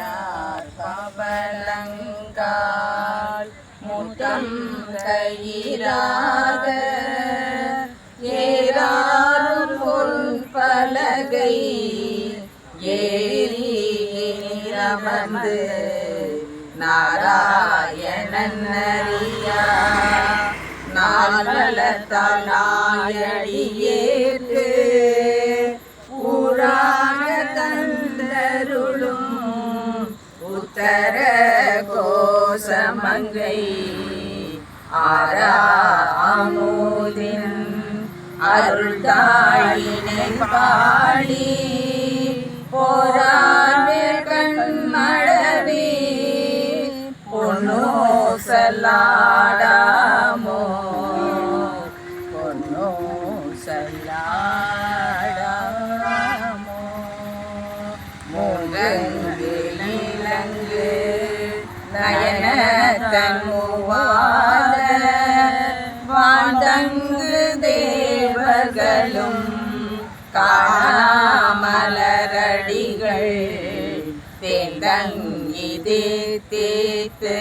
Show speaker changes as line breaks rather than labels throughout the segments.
கையினார் பவளங்கால் முத்தம் கயிறாக ஏறாரும் பொன் பலகை ஏறி நிறமந்து நாராயணன் அறியா நாளத்தால் நாயடியேற்கு கங்கை ஆராமோதின் அருள் தாயினை பாடி போராமே கண்மழவி பொன்னோ சல்லாடாமோ பொன்னோ சல்லாடாமோ மூங்கங்கு நீலங்கு நயன தன்முவாத வாழ்ந்தங்கு தேவர்களும் காணாமலரடிகள் தேந்தங்கி தேத்து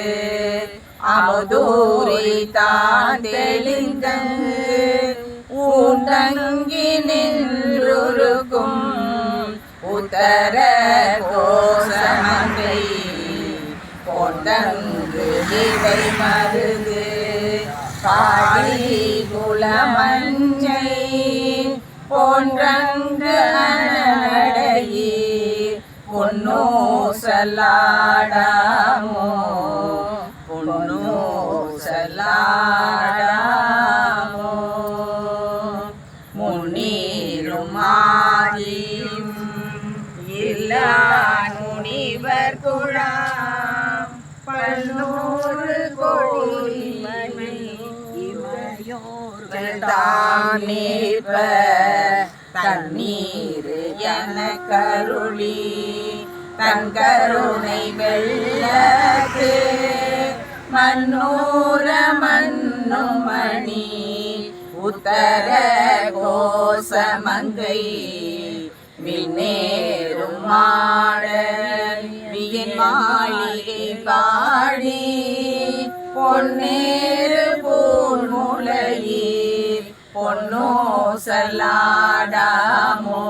அமுதூரி தான் தெளிந்தங்கு ஊண்டங்கி நின்றுருக்கும் உத்தர கோசமங்கை இவை மருது பாடி குலமஞ்சை போன்றங்கு அனடையீர் பொன்னோ சல்லாடாமோ பொன்னோ சல்லாடாமோ முன்னீரும் மாதியும் இல்லா முனிவர் குழா பல்லூறு கோடி இமையோர்கள் தான் தண்ணீர் என கருளி தன் கருணை வெள்ளத்து மன்னூர மன்னுமணி உத்தர கோசமங்கை விண்ணேறும் மாட வியன்மா சல்லாடாமோ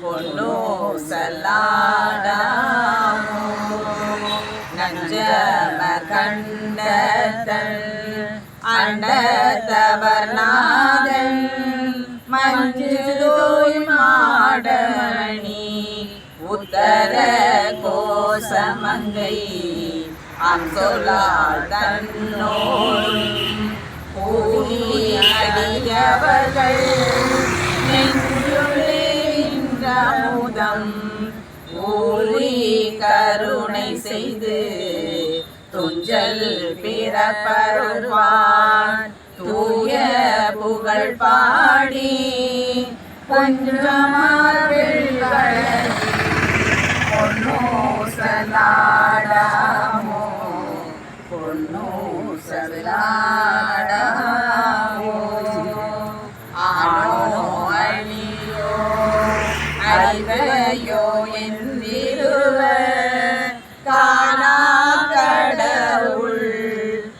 பொன்னோ சல்லாடாமோ? நஞ்சம கண்டதன் அண்டத்தவர்நாதன் மஞ்சுதோய் மாடமணி உத்தர கோசமங்கை அம்சொல்லால் தன்னோடும் கூலி அடியவர்கள் நெஞ்சுள்ளே நின்ற ஊழி கருணை செய்து துஞ்சல் பிறப்பருவான் தூய புகழ் பாடி கொஞ்சமார்கள் என்றிருவ காணா கடவுள்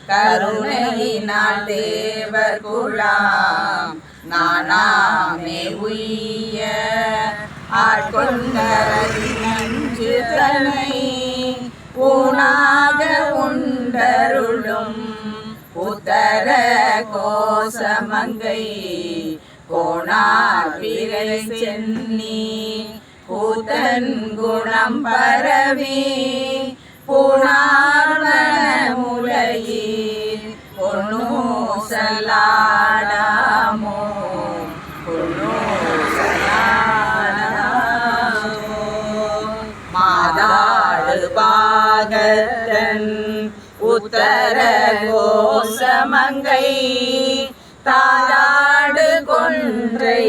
கருணையினால் தேவர் குழாம் நானாமே உய்ய ஆட்கொண்டரதி நஞ்சு தன்னை ஊனாக உண்டருளும் உத்தர கோசமங்கை கோணா விரை சென்னி கூத்தன் குணம் பரவி புனார்வனமுலையீர் பொன்னூ மாதாடு பாகத்தன் உத்தர கோசமங்கை தாராடு கொன்றை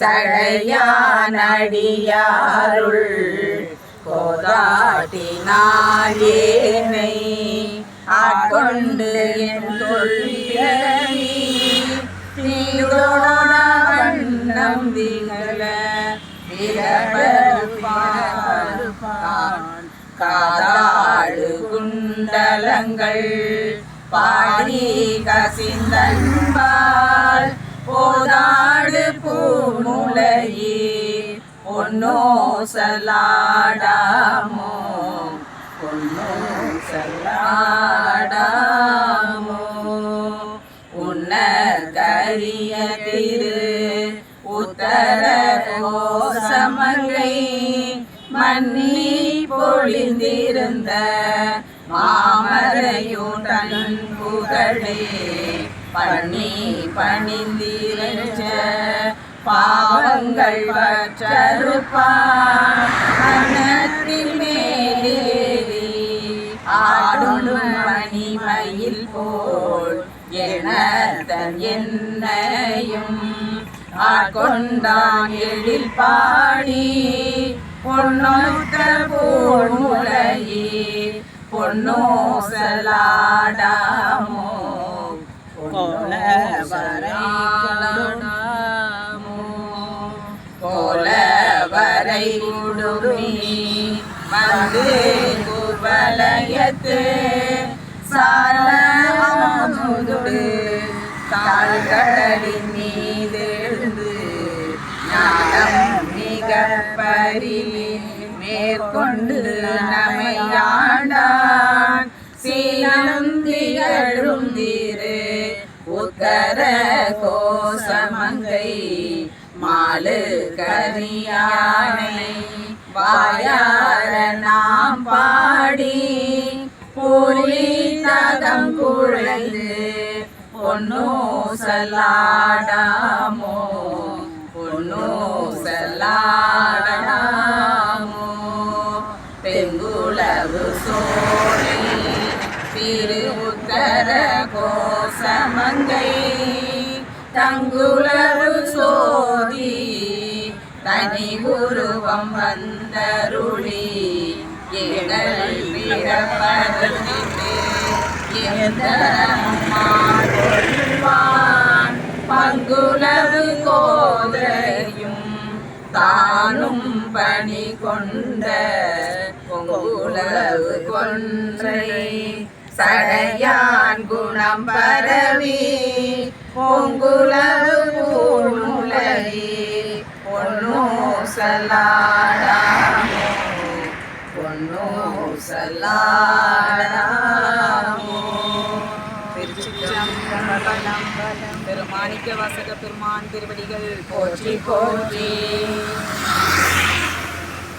சடையானடியாருள் கோதாட்டினாயேனை ஆட்கொண்டு என் தொழிலி நீரோட திகழ காதாடு குண்டலங்கள். பாடி கசிந்தன்பால். போதா பொன்னோ சலாடாமோ பொன்னோ சலாடாமோ உன்ன கரிய திரு உத்தர கோசமங்கை மன்னி பொழிந்திருந்த மாமரையுடன் புகழே பண்ணி பணிந்திருச்ச பாவங்கள் பற்றறுப்பானத்தின் மேலேறி ஆடும் மணிமயில் போல் எனதன் என்னையும் ஆட்கொண்டான் எழில் பாடி. பொன்னொத்த பூமுலையே பொன்னோசலாடாமோ போல வரை வந்து குவலயத்து சாரமுது தாழ்கடலின் மீதெழுந்து ஞானம் மிக மேற்கொண்டு நாலு கரியானை வாயார நாம் பாடி புலி தகம் குழைந்து பொன்னோ சலாடாமோ பொன்னோ சலாடாமோ பெங்குளவு சோழி திரு உத்தர கோசமங்கை தங்குளவு தனி குருவம் வந்தருளி. எங்கள் பிறப்பதற்கு எந்தரம்மான் பங்குளவு கோதையும் தானும் பணி கொண்ட பொங்குளவு கொன்றை. சடையான் குணம் பரவி பொங்குளவு பூமுலையே பொன்னோ சலாடாமோ பொன்னோ சலாடாமோ திருச்சிற்றம்பலம் பெருமாணிக்க வாசக பெருமான் திருவடிகள் போற்றி போற்றி